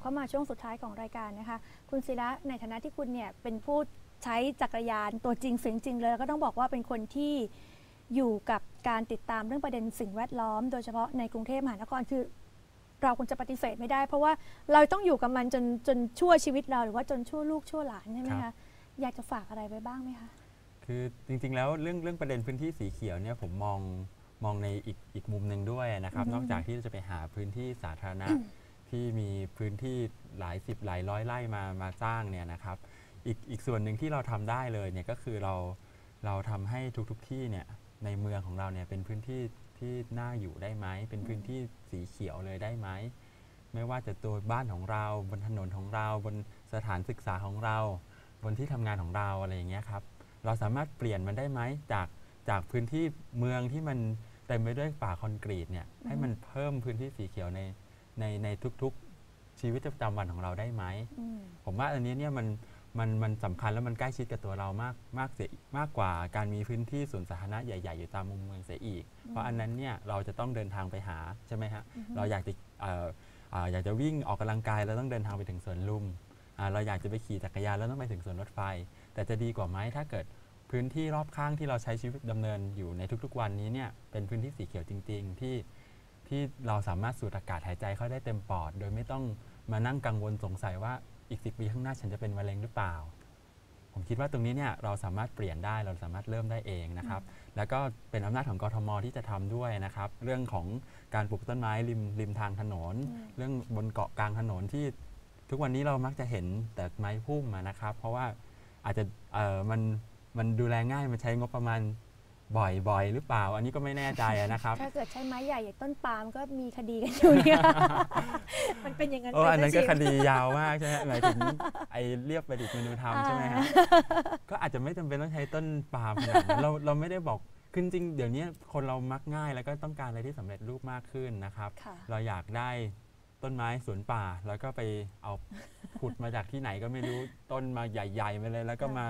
ลับเข้ามาช่วงสุดท้ายของรายการนะคะ คุณศิระในฐานะที่คุณเนี่ยเป็นผู้ใช้จักรยานตัวจริงเสียงจริงเลยแล้วก็ต้องบอกว่าเป็นคนที่อยู่กับการติดตามเรื่องประเด็นสิ่งแวดล้อม โดยเฉพาะในกรุงเทพมหานครคือเราควรจะปฏิเสธไม่ได้ เพราะว่าเราต้องอยู่กับมันจนจนชั่วชีวิตเราหรือว่าจนชั่วลูกชั่วหลานใช่ไหมครัคะบอยากจะฝากอะไรไว้บ้างไหมคะคือจริงๆแล้วเรื่องเรื่องประเด็นพื้นที่สีเขียวเนี่ยผมมองมองในอีกอีกมุมหนึ่งด้วยนะครับอือฮึนอกจากที่จะไปหาพื้นที่สาธารณะ ที่มีพื้นที่หลายสิบหลายร้อยไร่มามาสร้างเนี่ยนะครับ อีกอีกส่วนหนึ่งที่เราทำได้เลยเนี่ยก็คือเราเราทำให้ทุกๆที่เนี่ยในเมืองของเราเนี่ยเป็นพื้นที่ที่น่าอยู่ได้ไหมเป็นพื้นที่สีเขียวเลยได้ไหมไม่ว่าจะตัวบ้านของเราบนถนนของเรา บนสถานศึกษาของเรา บนที่ทำงานของเราอะไรอย่างเงี้ยครับเราสามารถเปลี่ยนมันได้ไหมจากจากพื้นที่เมืองที่มันเต็มไปด้วยป่าคอนกรีตเนี่ยให้มันเพิ่มพื้นที่สีเขียวใน ในในทุกๆชีวิตประจำวันของเราได้ไหมอืมผมว่าอันนี้เนี่ยมันมันมันสำคัญแล้วมันใกล้ชิดกับตัวเรามากมากเสียมากกว่าการมีพื้นที่สวนสาธารณะใหญ่ ๆ อยู่ตามมุมเมืองเสียอีก เพราะอันนั้นเนี่ยเราจะต้องเดินทางไปหาใช่ไหมฮะเราอยากจะเอ่อเอ่ออยากจะวิ่งออกกำลังกายเราต้องเดินทางไปถึงสวนลุมอ่าเราอยากจะไปขี่จักรยานแล้วต้องไปถึงสวนรถไฟ แต่จะดีกว่าไหมถ้าเกิดพื้นที่รอบข้างที่เราใช้ชีวิตดำเนินอยู่ในทุกๆ วันนี้เนี่ยเป็นพื้นที่สีเขียวจริง ๆ ที่ ที่เราสามารถสูดอากาศหายใจเข้าได้เต็มปอด โดยไม่ต้องมานั่งกังวลสงสัยว่าอีกสิปีข้างหน้าฉันจะเป็นมะเร็งหรือเปล่า ผมคิดว่าตรงนี้เนี่ยเราสามารถเปลี่ยนได้เราสามารถเริ่มได้เองนะครับ แล้วก็เป็นอำนาจของกทมที่จะทำด้วยนะครับ เรื่องของการปลูกต้นไม้ริมริมทางถนน เรื่องบนเกาะกลางถนนที่ทุกวันนี้เรามักจะเห็นแต่ไม้พุ่มอะนะครับ เพราะว่าอาจจะเอ่อมันมันดูแลง่ายมันใช้งบประมาณ บ่อยบ่อยหรือเปล่า อันนี้ก็ไม่แน่ใจอะนะครับ ถ้าเกิดใช้ไม้ใหญ่อย่างต้นปาล์มก็มีคดีกันอยู่เนี่ยมันเป็นอย่างนั้นโอ้อันนั้นก็ไปคซะจริงดียาวมากใช่ไหมหมายถึงไอเรียบประดิษฐ์มนุธรรมใช่ไหมฮะก็อาจจะไม่จำเป็นต้องใช้ต้นปาล์มขนาดนั้นเราเราไม่ได้บอกคือจริงๆเดี๋ยวนี้คนเรามักง่ายแล้วก็ต้องการอะไรที่สำเร็จรูปมากขึ้นนะครับค่ะเราอยากได้ต้นไม้สวนป่าแล้วก็ไปเอาขุดมาจากที่ไหนก็ไม่รู้ต้นมาใหญ่ๆมาเลย แล้วก็ค่ะมา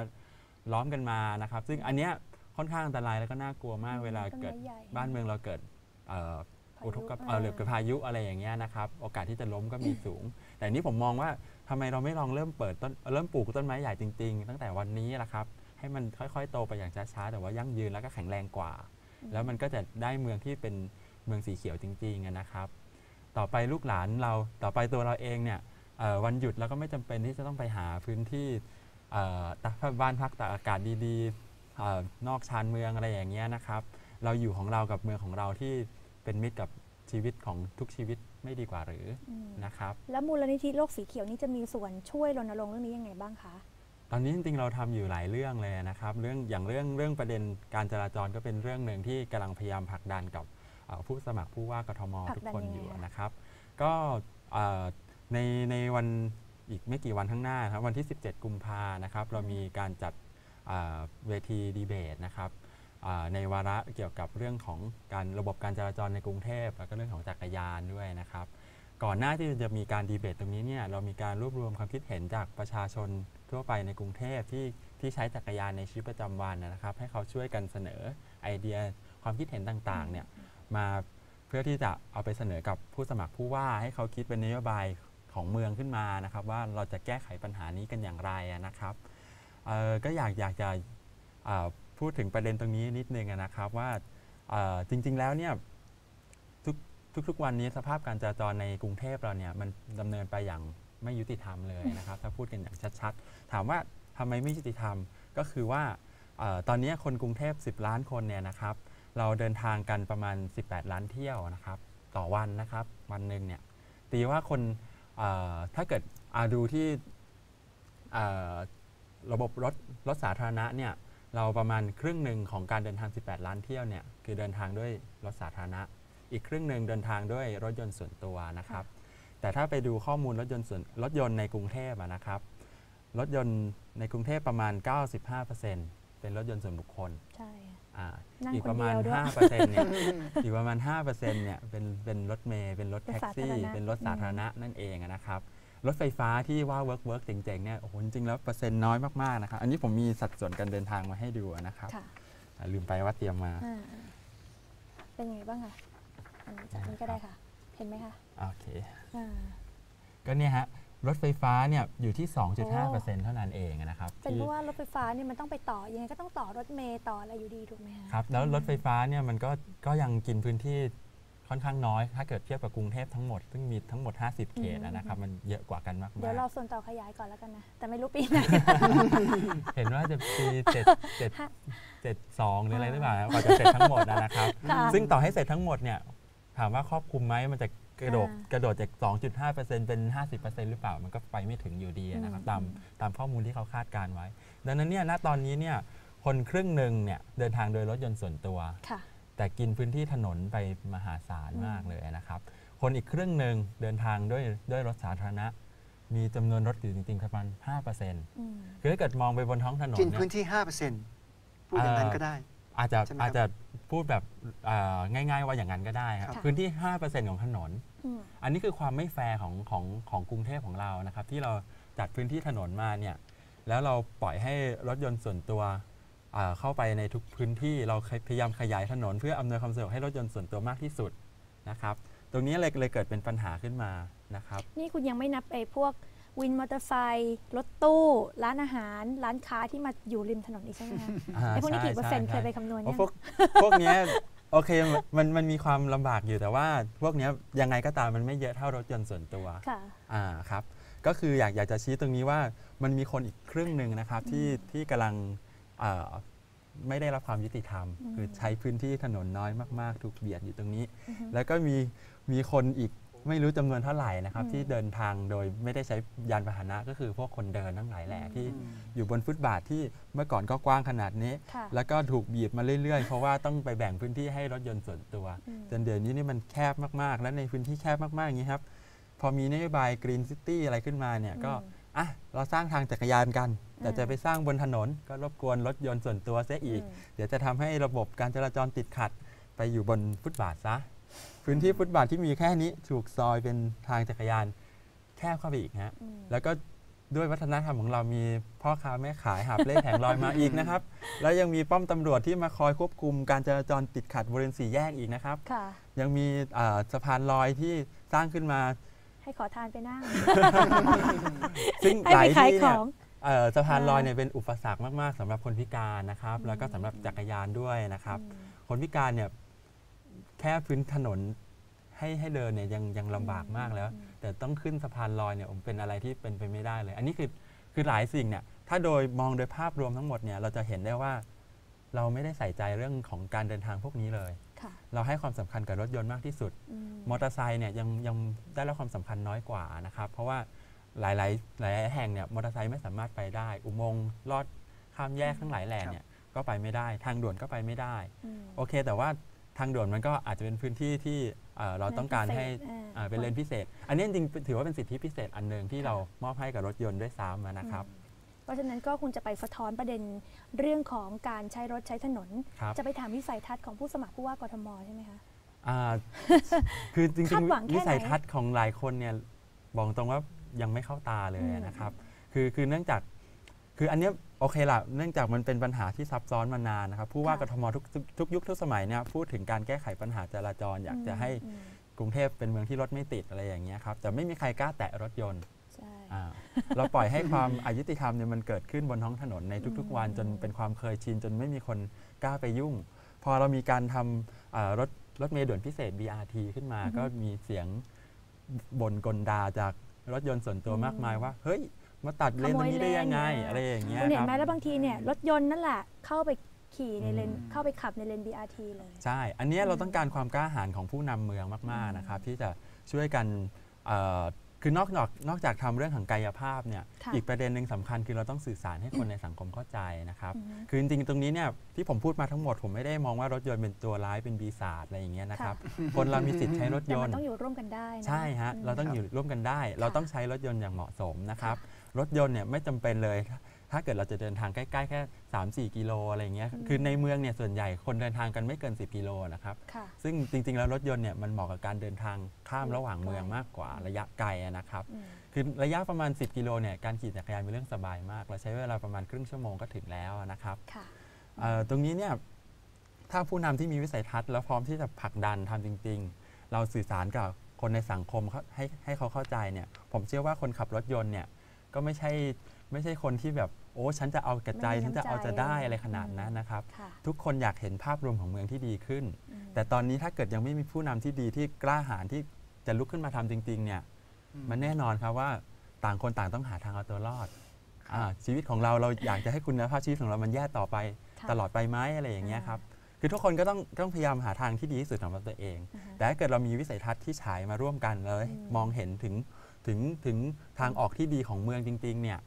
ล้อมกันมานะครับ ซึ่งอันเนี้ย ค่อนข้างอันตรายแล้วก็น่ากลัวมากอืมเวลาต้นไม้เกิดใหญ่บ้านเมืองเราเกิดเอ่อพายุอุทกภัยเออเอ่อหรือเกิดพายุอะไรอย่างเงี้ยนะครับ โอกาสที่จะล้มก็มีสูง แต่อันนี้ผมมองว่าทำไมเราไม่ลองเริ่มเปิดต้นเริ่มปลูกต้นไม้ใหญ่จริง ๆ ตั้งแต่วันนี้ละครับ ให้มันค่อยๆ โตไปอย่างช้าๆแต่ว่ายั่งยืนแล้วก็แข็งแรงกว่า แล้วมันก็จะได้เมืองที่เป็นเมืองสีเขียวจริงๆอะนะครับ ต่อไปลูกหลานเราต่อไปตัวเราเองเนี่ยเอ่อวันหยุดเราก็ไม่จำเป็นที่จะต้องไปหาพื้นที่เอ่อตากบ้านพักตากอากาศดีๆเอ่อนอกชานเมืองอะไรอย่างเงี้ยนะครับ เราอยู่ของเรากับเมืองของเราที่เป็นมิตรกับชีวิตของทุกชีวิตไม่ดีกว่าหรืออืมนะครับ แล้วมูลนิธิโลกสีเขียวนี่จะมีส่วนช่วยรณรงค์เรื่องนี้ยังไงบ้างคะตอนนี้จริงๆเราทำอยู่หลายเรื่องเลยนะครับ เรื่องอย่างเรื่องเรื่องประเด็นการจราจรก็เป็นเรื่องหนึ่งที่กำลังพยายามผลักดันกับเอ่อผู้สมัครผู้ว่ากทมผลักทุกดันคนยังไงอยู่อะนะครับ ก็เอ่อในในวันอีกไม่กี่วันข้างหน้าครับวันที่ 17 กุมภานะครับ เรามีการจัด เวทีดีเบตนะครับในวาระเกี่ยวกับเรื่องของการระบบการจราจรในกรุงเทพ แล้วก็เรื่องของจักรยานด้วยนะครับ ก่อนหน้าที่จะมีการดีเบตตรงนี้เนี่ยเรามีการรวบรวมความคิดเห็นจากประชาชนทั่วไปในกรุงเทพที่ที่ใช้จักรยานในชีวิตประจำวันนะครับ ให้เขาช่วยกันเสนอไอเดียความคิดเห็นต่างๆเนี่ยมาเพื่อที่จะเอาไปเสนอกับผู้สมัครผู้ว่าให้เขาคิดเป็นนโยบายของเมืองขึ้นมานะครับ ว่าเราจะแก้ไขปัญหานี้กันอย่างไรนะครับ เออก็อยากอยากจะพูดถึงประเด็นตรงนี้นิดนึงนะครับว่าจริง ๆ แล้วเนี่ยทุกๆวันนี้สภาพการจราจรในกรุงเทพเราเนี่ยมันดำเนินไปอย่างไม่ยุติธรรมเลยนะครับ ถ้าพูดกันอย่างชัดๆ ถามว่าทำไมไม่ยุติธรรมก็คือว่าออตอนนี้คนกรุงเทพ 10 ล้านคนเนี่ยนะครับ เราเดินทางกันประมาณ 18 ล้านเที่ยวนะครับ ต่อวันนะครับ วันหนึ่งเนี่ยตีว่าคนถ้าเกิดอาดูที่ ระบบรถรถสาธารณะเนี่ยเราประมาณครึ่งหนึ่งของการเดินทาง 18 ล้านเที่ยวเนี่ยคือเดินทางด้วยรถสาธารณะ อีกครึ่งหนึ่งเดินทางด้วยรถยนต์ส่วนตัวนะครับ แต่ถ้าไปดูข้อมูลรถยนต์ส่วนรถยนต์ในกรุงเทพอะนะครับ รถยนต์ในกรุงเทพประมาณ 95%เป็นรถยนต์ส่วนบุคคลใช่อ่านั่งอีกประมาณคนเดียวด้วย5%เนี่ยอีกประมาณ5%เนี่ยเป็นเป็นรถเมล์เป็นรถเป็นแท็กสาธารซี่ณะเป็นรถสาธารณะนั่นเองอะนะครับ รถไฟฟ้าที่ว่าเวิร์กเวิร์กเจ๋งๆเนี่ยโอ้โหจริงๆแล้วเปอร์เซ็นต์น้อยมากๆนะครับอันนี้ผมมีสัดส่วนการเดินทางมาให้ดูนะครับค่ะอ่าลืมไปว่าเตรียมมาอ่าเป็นไงบ้างคะอันนี้จากนี้ก็ได้ค่ะ เห็นไหมคะโอเค อ่า ก็เนี่ยฮะรถไฟฟ้าเนี่ยอยู่ที่ 2.5%เท่านั้นเองนะครับเป็นที่เพราะว่ารถไฟฟ้าเนี่ยมันต้องไปต่อ ยังไงก็ต้องต่อรถเมล์ต่ออะไรอยู่ดีถูกไหมคะ ครับแล้วรถไฟฟ้าเนี่ยมันก็ก็ยังกินพื้นที่ ค่อนข้างน้อย ถ้าเกิดเทียบกับกรุงเทพทั้งหมด ซึ่งมีทั้งหมด 50 เขตอะนะครับ มันเยอะกว่ากันมากเดี๋ยวรอส่วนต่อขยายก่อนแล้วกันนะ แต่ไม่รู้ปีไหนๆเห็นว่าจะปี7 7 7 2หรืออะไรหรือเปล่ากว่าจะเสร็จทั้งหมดอะนะครับค่ะซึ่งต่อให้เสร็จทั้งหมดเนี่ย ถามว่าครอบคลุมไหมมันจะกระโดดอ่ากระโดดจาก 2.5%เป็น 50%หรือเปล่า มันก็ไปไม่ถึงอยู่ดีนะครับอืมตามตามข้อมูลที่เขาคาดการไว้ ดังนั้นเนี่ย ณ ตอนนี้เนี่ย คนครึ่งหนึ่งเนี่ยเดินทางโดยรถยนต์ส่วนตัวค่ะ แต่กินพื้นที่ถนนไปมหาศาลอืมมากเลยนะครับ คนอีกครึ่งหนึ่งเดินทางด้วยด้วยรถสาธารณะ มีจำนวนรถอยู่จริงๆประมาณ5%อืมคือถ้าเกิดมองไปบนท้องถนนกินเนี่ย พื้นที่ 5%พูดอย่างนั้นก็ได้ อาจจะใช่ไหมครับอาจจะพูดแบบอ่าง่ายๆว่าอย่างนั้นก็ได้ครับ ค่ะพื้นที่ 5%ของถนน อืม อันนี้คือความไม่แฟร์ของของของกรุงเทพของเรานะครับ ที่เราจัดพื้นที่ถนนมาเนี่ยแล้วเราปล่อยให้รถยนต์ส่วนตัวอ่า เข้าไปในทุกพื้นที่เราพยายามขยายถนน เพื่ออำนวยความสะดวกให้รถยนต์ส่วนตัวมากที่สุดนะครับ ตรงนี้เลยเลยเกิดเป็นปัญหาขึ้นมานะครับ นี่คุณยังไม่นับไอ้พวกวินมอเตอร์ไซค์รถตู้ ร้านอาหาร ร้านค้าที่มาอยู่ริมถนนอีกใช่ไหมคะอ่าไอ้พวกนี้ใช่กี่เปอร์เซ็นต์เคใช่ยไปคำนวณเพยัราะงพวกพวกเนี้ยโอเคมันมันมีความลำบากอยู่แต่ว่า พวกเนี้ยยังไงก็ตามมันไม่เยอะเท่ารถยนต์ส่วนตัวค่ะอ่าครับ ก็คืออยากอยากจะชี้ตรงนี้ว่ามันมีคนอีกครึ่งหนึ่งนะครับที่ที่กำลังอ่า ไม่ได้รับความยุติธรรมอืมคือใช้พื้นที่ถนนน้อยมากๆ ถูกเบียดอยู่ตรงนี้อือฮึแล้วก็มีมีคนอีกไม่รู้จำนวนเท่าไหร่นะครับอืมที่เดินทางโดยไม่ได้ใช้ยานพาหนะก็คือพวกคนเดินทั้งหลายแหล่ที่อืมอยู่บนฟุตบาทที่เมื่อก่อนก็กว้างขนาดนี้ค่ะแล้วก็ถูกบีบมาเรื่อยๆ เพราะว่าต้องไปแบ่งพื้นที่ให้รถยนต์ส่วนตัวอืมจนเดี๋ยวนี้นี่มันแคบมากๆ และในพื้นที่แคบมากๆอย่างนี้ครับ พอมีนโยบาย Green City อะไรขึ้นมาเนี่ยก็ อืมอะเราสร้างทางจักรยานกัน แต่อ่าจะไปสร้างบนถนนก็รบกวนรถยนต์ส่วนตัวเสียอีกอืมเดี๋ยวจะทำให้ระบบการจราจรติดขัดไปอยู่บนฟุตบาทซะพื้นที่ฟุตบาทที่มีแค่นี้ถูกซอยเป็นทางจักรยานแคบเข้าไปอีกฮะอืมแล้วก็ด้วยวัฒนธรรมของเรามีพ่อค้าแม่ขายหาบเล่แผงลอยมาอีกนะครับ แล้วยังมีป้อมตำรวจที่มาคอยควบคุมการจราจรติดขัดบริเวณสี่แยกอีกนะครับค่ะยังมีอ่าสะพานลอยที่สร้างขึ้นมา ให้ขอทานไปนั่ง ซึ่งให้หลาไปยขายที่ขเนี่ยองเอ่อสะพานลอยอ่าเนี่ยเป็นอุปสรรคมากๆสำหรับคนพิการนะครับอืมแล้วก็สำหรับจักรยานด้วยนะครับอืมคนพิการเนี่ยแค่พื้นถนนให้ให้เดินเนี่ยยังยังลำบากมากแล้วอืมแต่ต้องขึ้นสะพานลอยเนี่ยผมเป็นอะไรที่เป็นไปไม่ได้เลย อันนี้คือคือหลายสิ่งเนี่ยถ้าโดยมองโดยภาพรวมทั้งหมดเนี่ยเราจะเห็นได้ว่า เราไม่ได้ใส่ใจเรื่องของการเดินทางพวกนี้เลยค่ะ เราให้ความสำคัญกับรถยนต์มากที่สุดอืมมอเตอร์ไซค์เนี่ยยังยังได้รับความสำคัญน้อยกว่านะครับ เพราะว่าหลายๆหลายๆแห่งเนี่ยมอเตอร์ไซค์ไม่สามารถไปได้ อุโมงค์ลอดข้ามแยกทั้งหลายแหล่เนี่ยก็ไปไม่ได้ ทางด่วนก็ไปไม่ได้อืมโอเค แต่ว่าทางด่วนมันก็อาจจะเป็นพื้นที่ที่เอ่อเราต้องการให้พิเศษอ่าอ่าเป็นเลนพิเศษ อันนี้จริงๆถือว่าเป็นสิทธิพิเศษอันหนึ่งที่เรามอบให้กับรถยนต์ด้วยซ้ำนะครับเพ ราะฉะนั้นก็คุณจะไปสะท้อนประเด็นเรื่องของการใช้รถใช้ถนนครับจะไปถามวิสัยทัศน์ของผู้สมัครผู้ว่ากทมใช่ไหมคะอ่าคือจริงคาดหวังๆแค่ไหนวิสัยทัศน์ของหลายคนเนี่ยบอกตรงว่ายังไม่เข้าตาเลยอืมนะครับคือคือเนื่องจากคืออันเนี้ยโอเคละเนื่องจากมันเป็นปัญหาที่ซับซ้อนมานานนะครับผู้ว่ากทมทุกทุกทุกยุคทุกสมัยเนี่ยพูดถึงการแก้ไขปัญหาจราจร อยากจะให้อืมกรุงเทพเป็นเมืองที่รถไม่ติดอะไรอย่างเงี้ยครับแต่ไม่มีใครกล้าแตะรถยนต์ใช่อ่า เราปล่อยให้ความอายุติธรรมเนี่ยมันเกิดขึ้นบนท้องถนนในทุกๆ วันอืมจนเป็นความเคยชินจนไม่มีคนกล้าไปยุ่ง พอเรามีการทำอ่ารถรถเมล์ด่วนพิเศษ BRT ขึ้นมา ก็มีเสียงบ่นกลดาจากรถยนต์ส่วนตัวมากมายว่า เฮ้ย มาตัดเลนตรงนี้ได้ยังไง อะไรอย่างเงี้ยคุณเห็คนรับไหมแล้วบางทีเนี่ยรถยนต์นั่นแหละเข้าไปขี่ในเลนอืมเข้าไปขับในเลน BRT เลย ใช่ อันเนี้ยเราต้องการความกล้าหาญของผู้นำเมืองมาก ๆ นะครับ ที่จะช่วยกันเอ่อ คือนอกนอกนอกจากทำเรื่องของกายภาพเนี่ยค่ะอีกประเด็นหนึ่งสำคัญคือเราต้องสื่อสารให้คนในสังคมเข้าใจนะครับอือฮึคือจริงๆตรงนี้เนี่ยที่ผมพูดมาทั้งหมดผมไม่ได้มองว่ารถยนต์เป็นตัวร้ายเป็นปีศาจอะไรอย่างเงี้ยนะครับคนเรามีสิทธิ์ใช้รถแต่ยมันนต์ต้องอยู่ร่วมกันได้นะใช่ฮะอืมเราต้องอยู่ร่วมกันได้ เราต้องใช้รถยนต์อย่างเหมาะสมนะครับรถยนต์เนี่ยไม่จำเป็นเลย ถ้าเกิดเราจะเดินทางใกล้ๆแค่ 3-4 กิโลอะไรอย่างเงี้ยอืมคือในเมืองเนี่ยส่วนใหญ่คนเดินทางกันไม่เกิน 10 กิโลนะครับค่ะซึ่งจริงๆ แล้วรถยนต์เนี่ยมันเหมาะกับการเดินทางข้ามระหว่างเมืองไกลมากกว่าระยะไกลอะนะครับอืมคือระยะประมาณ 10 กิโลเนี่ยการขี่จักรยานเป็นเรื่องสบายมาก เราใช้เวลาประมาณครึ่งชั่วโมงก็ถึงแล้วนะครับค่ะเอ่อตรงนี้เนี่ยถ้าผู้นำที่มีวิสัยทัศน์แล้วพร้อมที่จะผลักดันทำจริง ๆ เราสื่อสารกับคนในสังคมเขาให้ให้เขาเข้าใจเนี่ย ผมเชื่อว่าคนขับรถยนต์เนี่ยก็ไม่ใช่ไม่ใช่คนที่แบบโอ้ฉันจะเอากระใจไม่มีฉันจะเอาน้ำใจจะได้อะไรอะไรขนาดนั้นนะครับค่ะทุกคนอยากเห็นภาพรวมของเมืองที่ดีขึ้นอืมแต่ตอนนี้ถ้าเกิดยังไม่มีผู้นำที่ดีที่กล้าหาญที่จะลุกขึ้นมาทำจริงๆเนี่ยมันแน่นอนครับว่าต่างคนต่างต้องหาทางเอาตัวรอดครับอาชีวิตของเราเราอยากจะให้คุณภาพชีวิตของเรามันแย่ต่อไปค่ะตลอดไปไหมอะไรอย่างเงี้ยอ่าครับคือทุกคนก็ต้องต้องพยายามหาทางที่ดีที่สุดสำหรับตัวเองอ่าฮะแต่ถ้าเกิดเรามีวิสัยทัศน์ที่ฉายมาร่วมกันแล้วอืมมองเห็นถึงถึงถึงทางออกที่ดีของเมืองจริงๆเนี่ย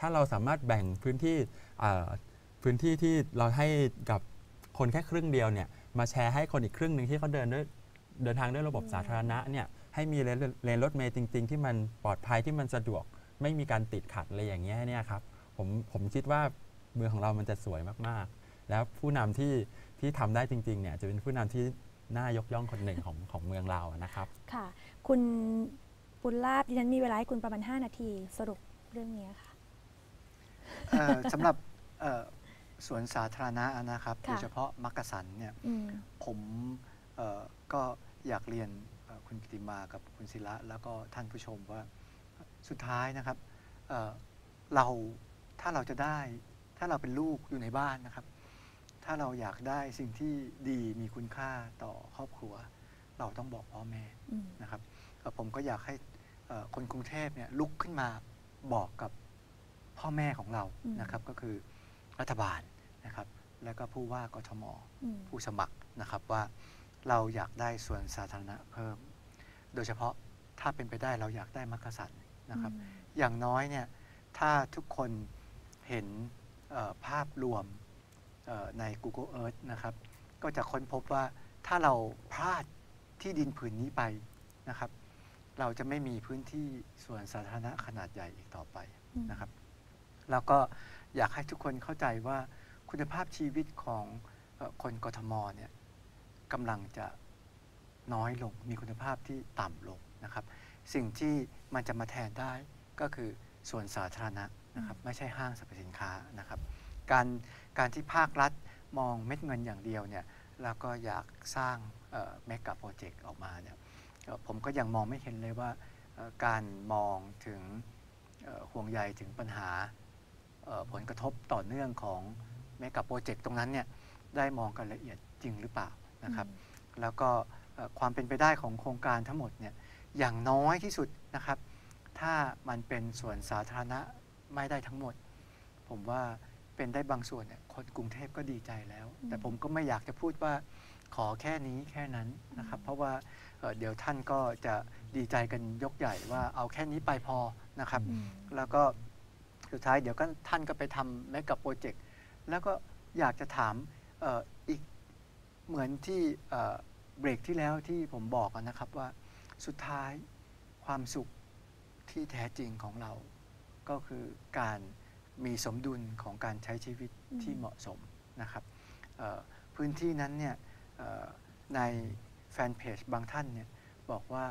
ถ้าเราสามารถแบ่งพื้นที่พื้นที่ที่เราให้กับคนแค่ครึ่งเดียวเนี่ยมาแชร์ให้คนอีกครึ่งหนึ่งที่เขาเดินด้วยเดินทางด้วยระบบสาธารณะเนี่ยให้มีเลนรถเมย์จริง ๆ ที่มันปลอดภัยที่มันสะดวกไม่มีการติดขัดอะไรอย่างเงี้ยเนี่ยครับผมผมคิดว่าเมืองของเรามันจะสวยมากๆ แล้วผู้นำที่ที่ทำได้จริงๆเนี่ยจะเป็นผู้นำที่น่ายกย่องคนหนึ่งของของเมืองเรานะครับ ค่ะ คุณปุณลาบดิฉันมีเวลาให้คุณประมาณ 5 นาทีสรุปเรื่องนี้ค่ะ สำหรับเอ่อสวนสาธารณะนะครับค่ะโดยเฉพาะมักกะสันเนี่ยอืมผมเอ่อก็อยากเรียนเอ่อคุณกิติมากับคุณศิระแล้วก็ท่านผู้ชมว่าสุดท้ายนะครับเอ่อเราถ้าเราจะได้ ถ้าเราเป็นลูกอยู่ในบ้านนะครับ ถ้าเราอยากได้สิ่งที่ดีมีคุณค่าต่อครอบครัว เราต้องบอกพ่อแม่อืมนะครับเอ่อผมก็อยากให้เอ่อคนกรุงเทพเนี่ยลุกขึ้นมาบอกกับ พ่อแม่ของเราอืมนะครับก็คือรัฐบาลนะครับ แล้วก็ผู้ว่ากทมอืมผู้สมัครนะครับว่าเราอยากได้ส่วนสาธารณะเพิ่ม โดยเฉพาะถ้าเป็นไปได้เราอยากได้มักกะสันนะครับอืมอย่างน้อยเนี่ยถ้าทุกคนเห็นเอ่อภาพรวมเอ่อใน Google Earth นะครับ ก็จะค้นพบว่าถ้าเราพลาดที่ดินผืนนี้ไปนะครับ เราจะไม่มีพื้นที่ส่วนสาธารณะขนาดใหญ่อีกต่อไปอืมนะครับ แล้วก็อยากให้ทุกคนเข้าใจว่าคุณภาพชีวิตของเอ่อคนกทมเนี่ยกำลังจะน้อยลง มีคุณภาพที่ต่ำลงนะครับ สิ่งที่มันจะมาแทนได้ก็คือส่วนสาธารณะนะครับไม่ใช่ห้างสรรพสินค้านะครับ การการที่ภาครัฐมองเม็ดเงินอย่างเดียวเนี่ยแล้วก็อยากสร้างเมกะโปรเจกต์ออกมาเนี่ยเอ่อผมก็ยังมองไม่เห็นเลยว่าเอ่อการมองถึงเอ่อห่วงใยถึงปัญหาเอ่อ ผลกระทบต่อเนื่องของเมกะโปรเจกต์ตรงนั้นเนี่ยได้มองกันละเอียดจริงหรือเปล่านะครับ แล้วก็เอ่อความเป็นไปได้ของโครงการทั้งหมดเนี่ยอย่างน้อยที่สุดนะครับ ถ้ามันเป็นส่วนสาธารณะไม่ได้ทั้งหมด ผมว่าเป็นได้บางส่วนเนี่ยคนกรุงเทพก็ดีใจแล้วอืมแต่ผมก็ไม่อยากจะพูดว่าขอแค่นี้แค่นั้นนะครับ เพราะว่าเอ่อเดี๋ยวท่านก็จะดีใจกันยกใหญ่ว่าเอาแค่นี้ไปพอนะครับอืมแล้วก็ สุดท้ายเดี๋ยวก็ท่านก็ไปทำแมกกับโปรเจกต์แล้วก็อยากจะถามอออีกเหมือนที่เบรกที่แล้วที่ผมบอกนะครับว่าสุดท้ายความสุขที่แท้จริงของเราก็คือการมีสมดุลของการใช้ชีวิตที่เหมาะสมนะครับพื้นที่นั้นเนี่ยในแฟนเพจบางท่านเนี่ยบอกว่า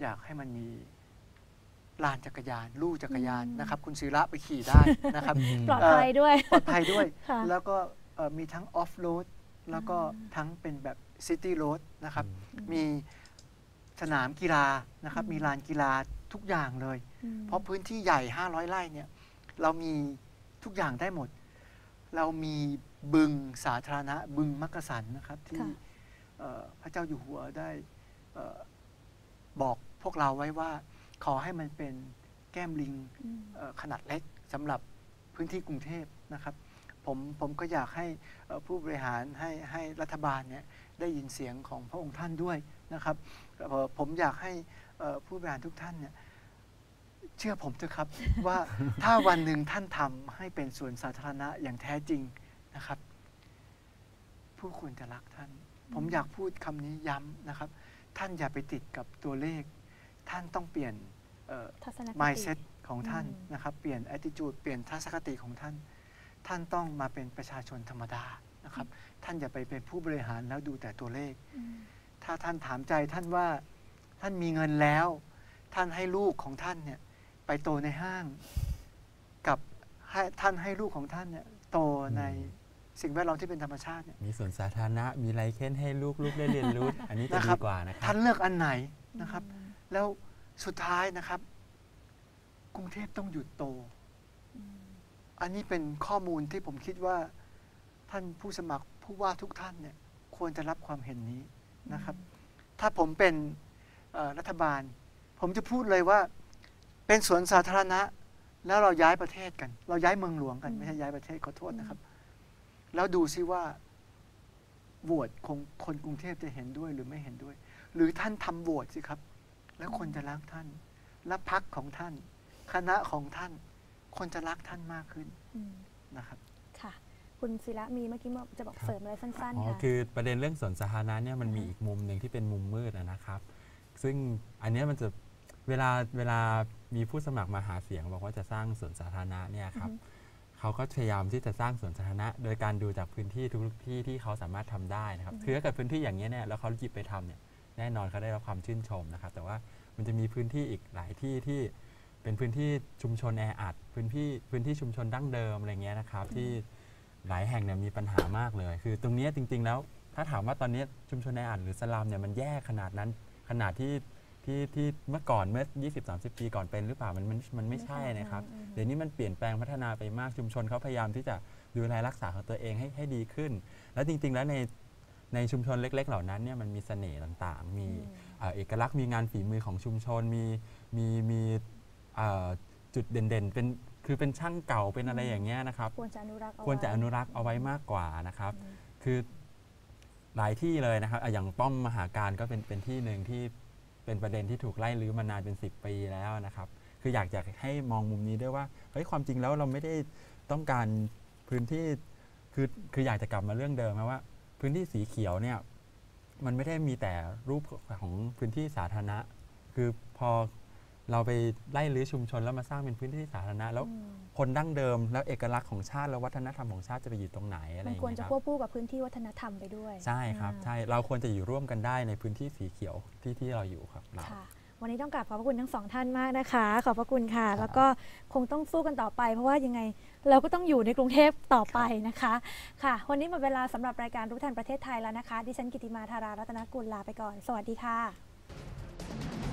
อยากให้มันมี ลานจักรยาน ลู่จักรยานอืมนะครับ คุณศิระไปขี่ได้นะครับ ปลอดภัยด้วย ปลอดภัยด้วยค่ะแล้วก็เอ่อมีทั้งออฟโรดแล้วก็อ่าทั้งเป็นแบบซิตี้โรดนะครับอืมมีสนามกีฬานะครับอืมมีลานกีฬาทุกอย่างเลยอืมเพราะพื้นที่ใหญ่ 500 ไร่เนี่ย เรามีทุกอย่างได้หมด เรามีบึงสาธารณะ บึงมักกะสันนะครับ ที่ค่ะเอ่อพระเจ้าอยู่หัวได้เออบอกพวกเราไว้ว่า ขอให้มันเป็นแก้มลิงอืมเอ่อขนาดเล็กสำหรับพื้นที่กรุงเทพนะครับผมผมก็อยากให้เอ่อผู้บริหารให้ให้รัฐบาลเนี่ยได้ยินเสียงของพระองค์ท่านด้วยนะครับเอ่อผมอยากให้เอ่อผู้บริหารทุกท่านเนี่ยเชื่อผมเถอะครับว่าถ้าวันหนึ่งท่านทำให้เป็นส่วนสาธารณะอย่างแท้จริงนะครับ ผู้คนจะรักท่าน ผมอยากพูดคำนี้ย้ำนะครับ ท่านอย่าไปติดกับตัวเลข ท่านต้องเปลี่ยนเอ่อทัศนคติ mindset ของท่านอืมนะครับ เปลี่ยน attitude เปลี่ยนทัศนคติของท่าน ท่านต้องมาเป็นประชาชนธรรมดานะครับ ท่านอย่าไปเป็นผู้บริหารแล้วดูแต่ตัวเลขอืมถ้าท่านถามใจท่านว่าท่านมีเงินแล้ว ท่านให้ลูกของท่านเนี่ยไปโตในห้าง กับให้ท่านให้ลูกของท่านเนี่ยโตในสิ่งแวดล้อมที่เป็นธรรมชาติเนี่ยมีสวนสาธารณะมีไรเค้นให้ลูกลูกได้เรียนรู้ อันนี้จะนะคดีรับกว่านะครัท่าบนเลือกอันไหนนะครับอืม แล้วสุดท้ายนะครับ กรุงเทพต้องหยุดโต อันนี้เป็นข้อมูลที่ผมคิดว่าท่านผู้สมัครผู้ว่าทุกท่านเนี่ยควรจะรับความเห็นนี้นะครับ ถ้าผมเป็นเอ่อรัฐบาล ผมจะพูดเลยว่า เป็นสวนสาธารณะ แล้วเราย้ายประเทศกัน เราย้ายเมืองหลวงกันอืมไม่ใช่ย้ายประเทศขอโทษนะครับ แล้วดูซิว่าโหวตของคนกรุงเทพจะเห็นด้วยหรือไม่เห็นด้วย หรือท่านทำโหวตสิครับ แล้วคนจะรักท่าน และพักของท่าน คณะของท่าน คนจะรักท่านมากขึ้นอืมนะครับ ค่ะ คุณศิระมีเมื่อกี้จะบอกครับเสริมอะไรสั้นอ๋อๆค่ะคือประเด็นเรื่องสวนสาธารณะเนี่ยมันมีอือฮึอีกมุมหนึ่งที่เป็นมุมมืดอะนะครับ ซึ่งอันเนี้ยมันจะเวลาเวลามีผู้สมัครมาหาเสียง บอกว่าจะสร้างสวนสาธารณะเนี่ยครับเขาก็พยายามที่จะสร้างสวนสาธารณะ โดยการดูจากพื้นที่ทุกที่ที่เขาสามารถทำได้นะครับอือฮึคือถ้าเกิดพื้นที่อย่างเงี้ยเนี่ยแล้วเขาหยิบไปทำเนี่ย แน่นอนเขาได้รับความชื่นชมนะครับ แต่ว่ามันจะมีพื้นที่อีกหลายที่ที่เป็นพื้นที่ชุมชนแออัดพื้นที่พื้นที่ชุมชนดั้งเดิมอะไรเงี้ยนะครับ ที่หลายแห่งเนี่ยมีปัญหามากเลย คือตรงเนี้ยจริง ๆ แล้ว ถ้าถามว่าตอนเนี้ยชุมชนแออัดหรือสลัมเนี่ยมันแย่ขนาดนั้นขนาดที่ที่ที่เมื่อก่อนเมื่อ 20-30 ปีก่อนเป็นหรือเปล่ามันมันมันไม่ใช่นะครับอืมเดี๋ยวนี้มันเปลี่ยนแปลงพัฒนาไปมากชุมชนเขาพยายามที่จะดูแลรักษาของตัวเองให้ให้ดีขึ้น แล้วจริง ๆ แล้วใน ในชุมชนเล็ก ๆ เหล่านั้นเนี่ยมันมีเสน่ห์ต่างๆ มีอืมเอ่อเอกลักษณ์มีงานฝีมือของชุมชน มีมีมีเอ่อจุดเด่นๆ เป็นคือเป็นช่างเก่าเป็นอะไรอย่างเงี้ยนะครับ ควรจะอนุรักษ์เอาควรจะไว้อนุรักษ์เอาไว้มากกว่านะครับอืมคือหลายที่เลยนะครับอะอย่างป้อมมหาการก็เป็นเป็นที่หนึ่งที่เป็นประเด็นที่ถูกไล่ลื้อมานานเป็น 10 ปีแล้วนะครับ คืออยากจะให้มองมุมนี้ด้วยว่าเฮ้ยความจริงแล้วเราไม่ได้ต้องการพื้นที่คือคืออยากจะกลับมาเรื่องเดิมนะว่า พื้นที่สีเขียวเนี่ยมันไม่ได้มีแต่รูปของพื้นที่สาธารณะ คือพอเราไปไล่ลื้อชุมชนแล้วมาสร้างเป็นพื้นที่สาธารณะ แล้วอืมคนดั้งเดิมแล้วเอกลักษณ์ของชาติและวัฒนธรรมของชาติจะไปอยู่ตรงไหนอะไรอมันย่างควรเงี้ยจะคควรับบคู่กับพื้นที่วัฒนธรรมไปด้วย ใช่ครับอ่าใช่เราควรจะอยู่ร่วมกันได้ในพื้นที่สีเขียวที่ที่เราอยู่ครับเราค่ะ วันนี้ต้องกราบขอบพระคุณทั้งสองท่านมากนะคะ ขอบพระคุณค่ะ แล้วก็คงต้องสู้กันต่อไป เพราะว่ายังไงเราก็ต้องอยู่ในกรุงเทพต่อไปนะคะ ค่ะ วันนี้หมดเวลาสำหรับรายการรู้ทันประเทศไทยแล้วนะคะ ดิฉันกิติมาธารารัตนกุลลาไปก่อน สวัสดีค่ะ